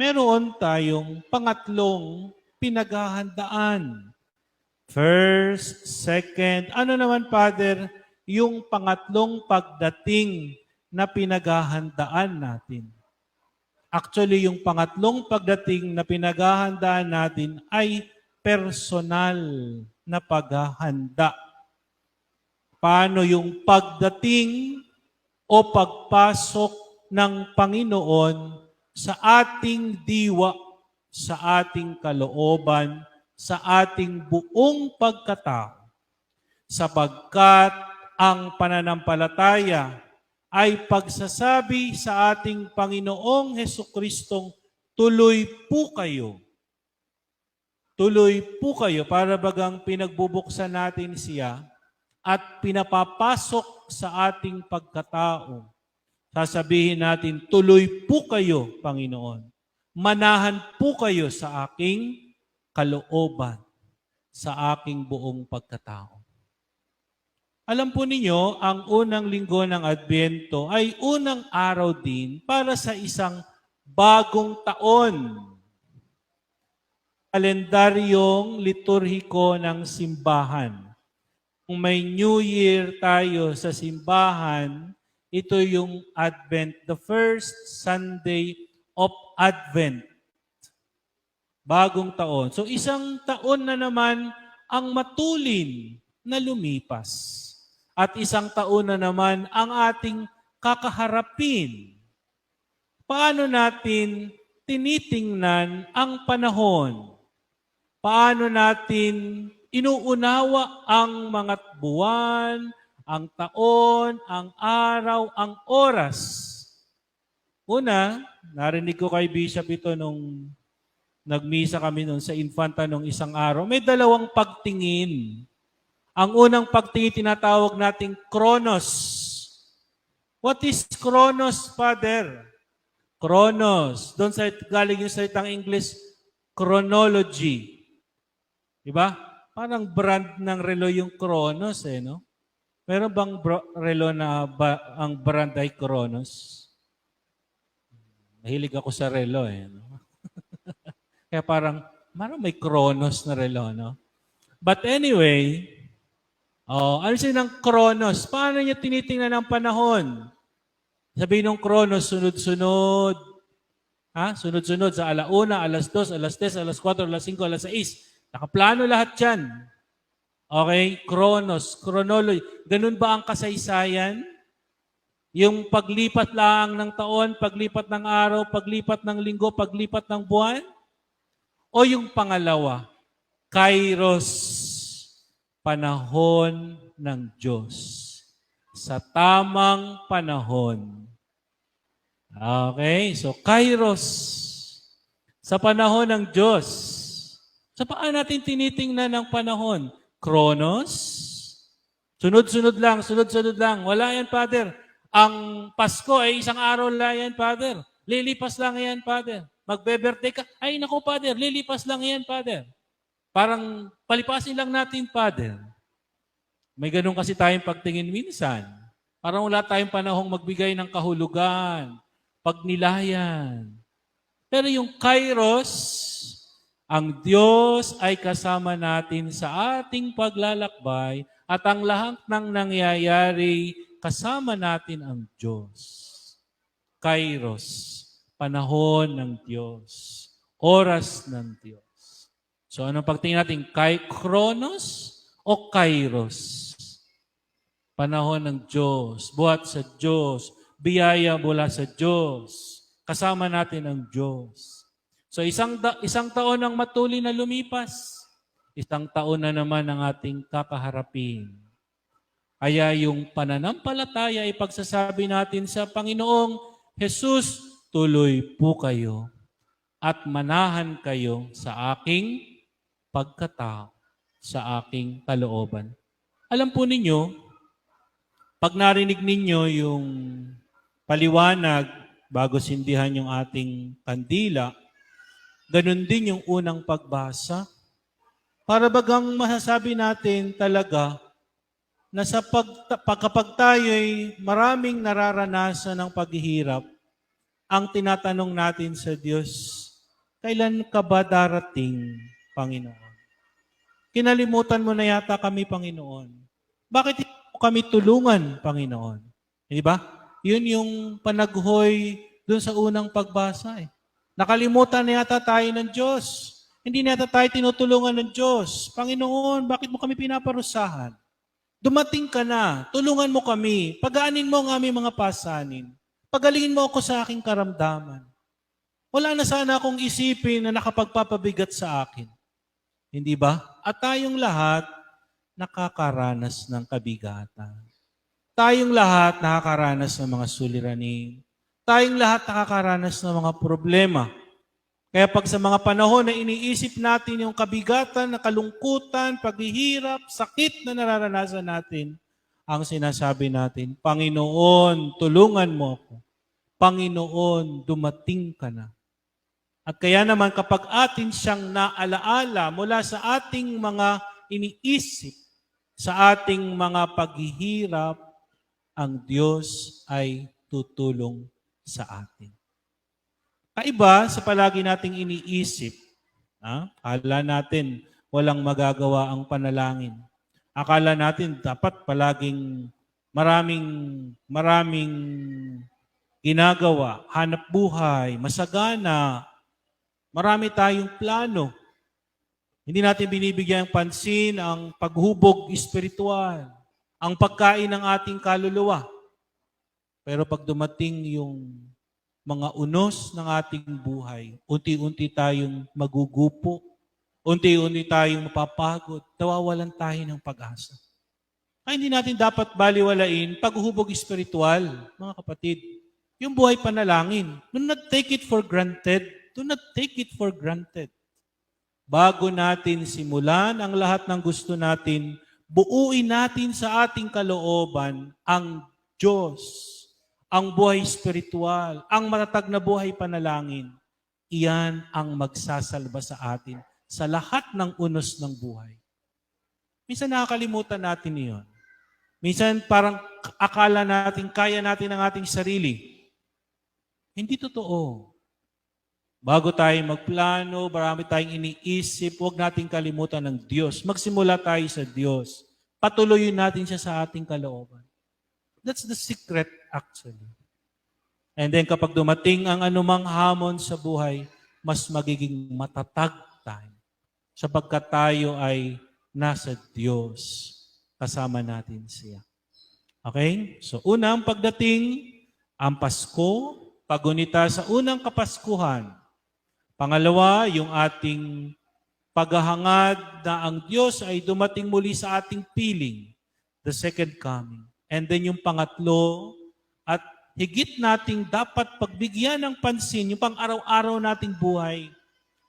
meron tayong pangatlong pinaghahandaan. First, second, ano naman, Father, yung pangatlong pagdating na pinaghahandaan natin. Actually, yung pangatlong pagdating na pinaghahandaan natin ay personal na paghahanda. Paano yung pagdating o pagpasok ng Panginoon sa ating diwa, sa ating kalooban, sa ating buong pagkatao. Sapagkat ang pananampalataya ay pagsasabi sa ating Panginoong Heso Kristong, tuloy po kayo. Tuloy po kayo para bagang pinagbubuksan natin siya at pinapapasok sa ating pagkatao. Sasabihin natin, tuloy po kayo, Panginoon. Manahan po kayo sa aking kalooban, sa aking buong pagkatao. Alam po ninyo, ang unang linggo ng Adbento ay unang araw din para sa isang bagong taon. Kalendaryong liturhiko ng simbahan. Kung may New Year tayo sa simbahan, ito yung Advent, the first Sunday of Advent. Bagong taon. So isang taon na naman ang matulin na lumipas. At isang taon na naman ang ating kakaharapin. Paano natin tinitingnan ang panahon? Paano natin inuunawa ang mga buwan, ang taon, ang araw, ang oras? Una, narinig ko kay Bishop ito nung nagmisa kami noon sa infanta nung isang araw. May dalawang pagtingin. Ang unang pagtingin tinatawag nating Kronos. What is Kronos, Father? Kronos. Doon sa galing yung salitang English, chronology. Diba? Parang brand ng relo yung Kronos eh, no? Meron bang bro- relo na ba, ang brand ay Kronos? Mahilig ako sa relo eh, no? Kaya parang, parang may Kronos na relo, no? But anyway, oh, ano siya ng Kronos? Paano niya tinitingnan ang panahon? Sabi ng Kronos, sunod-sunod. Ha? Sunod-sunod sa alauna, alas dos, alas tres, alas 4, alas 5, alas 6. Nakaplano lahat yan. Okay? Kronos, chronology. Ganun ba ang kasaysayan? Yung paglipat lang ng taon, paglipat ng araw, paglipat ng linggo, paglipat ng buwan? O yung pangalawa, kairos, panahon ng Diyos. Sa tamang panahon. Okay, so kairos, sa panahon ng Diyos. So paano natin tinitingnan ang panahon? Kronos? Sunod-sunod lang, sunod-sunod lang. Wala yan, Father. Ang Pasko ay isang araw lang yan, Father. Lilipas lang yan, Father. Magbe-birthday ka. Ay, nako, Father. Lilipas lang yan, Father. Parang palipasin lang natin, Father. May ganun kasi tayong pagtingin minsan. Parang wala tayong panahong magbigay ng kahulugan, pagnilayan. Pero yung kairos, ang Diyos ay kasama natin sa ating paglalakbay at ang lahat ng nangyayari, kasama natin ang Diyos. Kairos, panahon ng Diyos, oras ng Diyos. So anong pagtingin natin? Kay Kronos o Kairos? Panahon ng Diyos, buhat sa Diyos, biyaya mula sa Diyos, kasama natin ang Diyos. So isang da- isang taon ang matuli na lumipas, isang taon na naman ang ating kakaharapin. Kaya yung pananampalataya ay pagsasabi natin sa Panginoong Jesus, tuloy po kayo at manahan kayo sa aking pagkatao, sa aking kalooban. Alam po ninyo, pag narinig ninyo yung paliwanag bago sindihan yung ating kandila, ganun din yung unang pagbasa. Para bagang masasabi natin talaga na sa pag, pagkapag tayo'y maraming nararanasan ng paghihirap, ang tinatanong natin sa Diyos, kailan ka ba darating, Panginoon? Kinalimutan mo na yata kami, Panginoon. Bakit mo kami tulungan, Panginoon? Hindi ba? Yun yung panaghoy dun sa unang pagbasa eh. Nakalimutan na yata tayo ng Diyos. Hindi na yata tayo tinutulungan ng Diyos. Panginoon, bakit mo kami pinaparusahan? Dumating ka na, tulungan mo kami, pagaanin mo ang aming mga pasanin. Pagalingin mo ako sa aking karamdaman. Wala na sana akong isipin na nakapagpapabigat sa akin. Hindi ba? At tayong lahat nakakaranas ng kabigatan. Tayong lahat nakakaranas ng mga suliranin. Tayong lahat nakakaranas ng mga problema. Kaya pag sa mga panahon na iniisip natin yung kabigatan, na kalungkutan, paghihirap, sakit na nararanasan natin, ang sinasabi natin, Panginoon, tulungan mo ako. Panginoon, dumating ka na. At kaya naman kapag atin siyang naalaala mula sa ating mga iniisip, sa ating mga paghihirap, ang Diyos ay tutulong sa atin. Kaiba sa palagi nating iniisip, ha? akala natin walang magagawa ang panalangin. Akala natin dapat palaging maraming maraming ginagawa, hanap buhay, masagana, marami tayong plano. Hindi natin binibigyan ng pansin ang paghubog espiritual, ang pagkain ng ating kaluluwa. Pero pag dumating yung mga unos ng ating buhay, unti-unti tayong magugupo, unti-unti tayong mapapagod, nawawalan tayo ng pag-asa. Kaya hindi natin dapat baliwalain paghubog espiritual, mga kapatid. Yung buhay panalangin. Do not take it for granted. Do not take it for granted. Bago natin simulan ang lahat ng gusto natin, buuin natin sa ating kalooban ang Diyos, ang buhay espiritual, ang matatag na buhay panalangin. Iyan ang magsasalba sa atin sa lahat ng unos ng buhay. Minsan nakakalimutan natin iyon. Minsan parang akala natin, kaya natin ang ating sarili. Hindi totoo. Bago tayo magplano, marami tayong iniisip, huwag nating kalimutan ng Diyos. Magsimula tayo sa Diyos. Patuloyin natin siya sa ating kalooban. That's the secret actually. And then kapag dumating ang anumang hamon sa buhay, mas magiging matatag tayo. Sapagkat tayo ay nasa Diyos. Kasama natin siya. Okay? So unang pagdating, ang Pasko, pagunita sa unang kapaskuhan. Pangalawa, yung ating paghahangad na ang Diyos ay dumating muli sa ating piling, the second coming. And then yung pangatlo, at higit nating dapat pagbigyan ng pansin, yung pang-araw-araw nating buhay,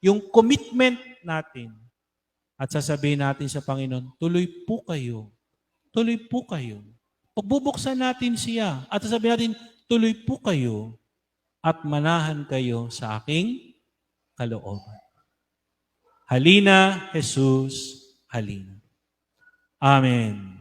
yung commitment natin. At sasabihin natin sa Panginoon, tuloy po kayo. Tuloy po kayo. Pagbubuksan natin siya at sasabihin natin, tuloy po kayo at manahan kayo sa aking kalooban. Halina, Jesus, halina. Amen.